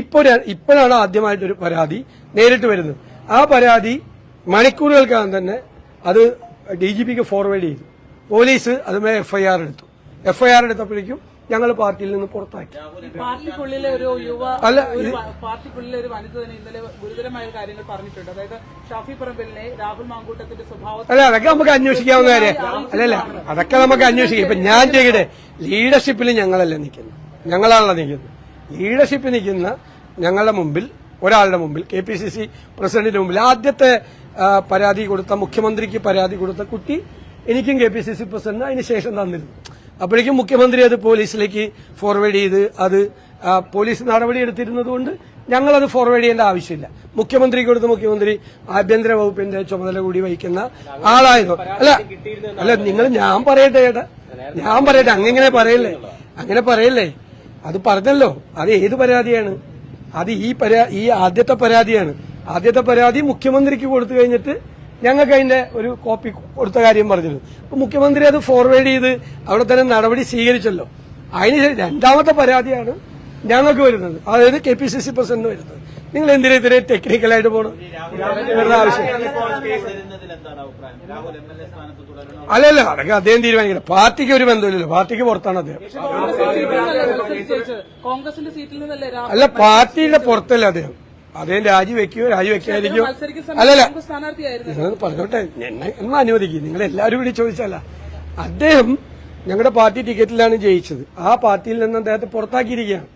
ഇപ്പോ ഇപ്പോഴാണ് ആദ്യമായിട്ടൊരു പരാതി നേരിട്ട് വരുന്നത്. ആ പരാതി മണിക്കൂറുകൾക്കകം തന്നെ അത് ഡി ജി പിക്ക് ഫോർവേഡ് ചെയ്തു. പോലീസ് അതുമേ എഫ്ഐആർ എടുത്തു. എഫ്ഐആർ എടുത്തപ്പോഴേക്കും ഞങ്ങൾ പാർട്ടിയിൽ നിന്ന് പുറത്താക്കി. പാർട്ടിക്കുള്ളിലെ ഒരു യുവ അല്ല, പാർട്ടിക്കുള്ളിലെ ഒരു വനിത തന്നെ ഇന്നലെ ഗുരുതരമായ കാര്യങ്ങൾ പറഞ്ഞിട്ടുണ്ട്. അതായത് ഷാഫി പറമ്പലിനെ രാഹുൽ മാങ്കൂട്ടത്തിന്റെ സ്വഭാവം അല്ല അതൊക്കെ നമുക്ക് അന്വേഷിക്കാവുന്ന കാര്യം. അല്ലല്ല അതൊക്കെ നമുക്ക് അന്വേഷിക്കാം. ഇപ്പൊ ഞാൻ ചെയ്യട്ടെ ലീഡർഷിപ്പിൽ ഞങ്ങളല്ല നിൽക്കുന്നത്? ഞങ്ങളാണല്ലോ നിൽക്കുന്നത്. ലീഡർഷിപ്പിൽ നിൽക്കുന്ന ഞങ്ങളുടെ മുമ്പിൽ ഒരാളുടെ മുമ്പിൽ കെ പി സി സി പ്രസിഡന്റിന്റെ മുമ്പിൽ ആദ്യത്തെ പരാതി കൊടുത്ത മുഖ്യമന്ത്രിക്ക് പരാതി കൊടുത്ത കുട്ടി എനിക്കും K P C C president അതിനുശേഷം തന്നിരുന്നു. അപ്പോഴേക്കും മുഖ്യമന്ത്രി അത് പോലീസിലേക്ക് ഫോർവേഡ് ചെയ്ത് അത് പോലീസ് നടപടി എടുത്തിരുന്നതുകൊണ്ട് ഞങ്ങളത് ഫോർവേഡ് ചെയ്യേണ്ട ആവശ്യമില്ല. മുഖ്യമന്ത്രി കൊടുത്ത് മുഖ്യമന്ത്രി ആഭ്യന്തര വകുപ്പിന്റെ ചുമതല കൂടി വഹിക്കുന്ന ആളായിരുന്നു അല്ല അല്ല നിങ്ങൾ ഞാൻ പറയട്ടെ ചേട്ടാ ഞാൻ പറയട്ടെ അങ്ങനെ പറയല്ലേ? അങ്ങനെ പറയല്ലേ? അത് പറഞ്ഞല്ലോ. അത് ഏത് പരാതിയാണ്? അത് ഈ പരാ ഈ ആദ്യത്തെ പരാതിയാണ്. ആദ്യത്തെ പരാതി മുഖ്യമന്ത്രിക്ക് കൊടുത്തു കഴിഞ്ഞിട്ട് ഞങ്ങൾക്ക് അതിന്റെ ഒരു കോപ്പി കൊടുത്ത കാര്യം പറഞ്ഞിരുന്നു. അപ്പൊ മുഖ്യമന്ത്രി അത് ഫോർവേഡ് ചെയ്ത് അവിടെ തന്നെ നടപടി സ്വീകരിച്ചല്ലോ. അതിന് രണ്ടാമത്തെ പരാതിയാണ് ഞങ്ങൾക്ക് വരുന്നത്. അതായത് K P C C president വരുന്നത്. നിങ്ങൾ എന്തിനാ ഇത്തിരി ടെക്നിക്കലായിട്ട് പോകണം ആവശ്യം. അല്ലല്ല അതൊക്കെ അദ്ദേഹം തീരുമാനിക്കണം പാർട്ടിക്ക് ഒരു ബന്ധമില്ലല്ലോ പാർട്ടിക്ക് പുറത്താണ് അദ്ദേഹം. അല്ല പാർട്ടിയുടെ പുറത്തല്ല അദ്ദേഹം. അദ്ദേഹം രാജിവെക്കുകയോ രാജിവെക്കാതിരിക്കോ അല്ലല്ല. നിങ്ങൾ പറഞ്ഞോട്ടെ. എന്നെ എന്നാ അനുവദിക്കും. നിങ്ങൾ എല്ലാവരും കൂടി ചോദിച്ചല്ല അദ്ദേഹം ഞങ്ങളുടെ പാർട്ടി ടിക്കറ്റിലാണ് ജയിച്ചത്. ആ പാർട്ടിയിൽ നിന്ന് അദ്ദേഹത്തെ പുറത്താക്കിയിരിക്കുകയാണ്.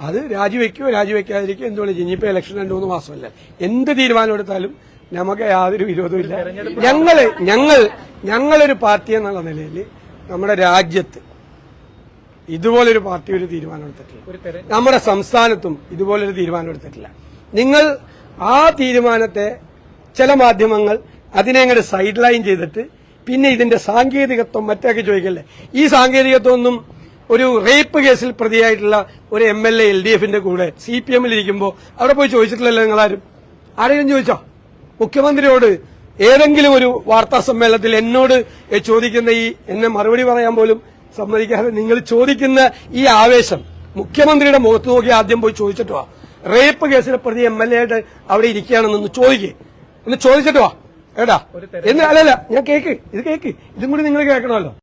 അത് രാജിവെക്കുകയോ രാജിവെക്കാതിരിക്കുകയോ എന്തുകൊണ്ട് ഇനിയിപ്പോ ഇലക്ഷൻ രണ്ടു മൂന്ന് മാസമല്ല. എന്ത് തീരുമാനം എടുത്താലും നമുക്ക് യാതൊരു വിരോധമില്ല ഞങ്ങൾ ഞങ്ങൾ ഞങ്ങളൊരു പാർട്ടി എന്നുള്ള നിലയിൽ നമ്മുടെ രാജ്യത്ത് ഇതുപോലൊരു പാർട്ടി ഒരു തീരുമാനം എടുത്തിട്ടില്ല. നമ്മുടെ സംസ്ഥാനത്തും ഇതുപോലൊരു തീരുമാനം എടുത്തിട്ടില്ല. നിങ്ങൾ ആ തീരുമാനത്തെ ചില മാധ്യമങ്ങൾ അതിനെ അങ്ങോട്ട് സൈഡ് ലൈൻ ചെയ്തിട്ട് പിന്നെ ഇതിന്റെ സാങ്കേതികത്വം മറ്റൊക്കെ ചോദിക്കല്ലേ? ഈ സാങ്കേതികത്വം ഒന്നും ഒരു റേപ്പ് കേസിൽ പ്രതിയായിട്ടുള്ള ഒരു M L A L D എഫിന്റെ കൂടെ സി പി എമ്മിൽ ഇരിക്കുമ്പോൾ അവിടെ പോയി ചോദിച്ചിട്ടില്ലല്ലോ നിങ്ങളാരും? ആരെങ്കിലും ചോദിച്ചോ? മുഖ്യമന്ത്രിയോട് ഏതെങ്കിലും ഒരു വാർത്താ സമ്മേളനത്തിൽ എന്നോട് ചോദിക്കുന്ന ഈ എന്നെ മറുപടി പറയാൻ പോലും സമ്മതിക്കാതെ നിങ്ങൾ ചോദിക്കുന്ന ഈ ആവേശം മുഖ്യമന്ത്രിയുടെ മുഖത്ത് നോക്കി ആദ്യം പോയി ചോദിച്ചിട്ട് വാ. റേപ്പ് കേസിലെ പ്രതി എം എൽ എ ആയിട്ട് അവിടെ ഇരിക്കുകയാണെന്നൊന്ന് ചോദിക്കേ. ഒന്ന് ചോദിച്ചിട്ട് വാ. ഏടാ എന്ന് അല്ലല്ല ഞാൻ കേക്ക്. ഇത് കേക്ക്. ഇതും കൂടി നിങ്ങൾ കേൾക്കണമല്ലോ.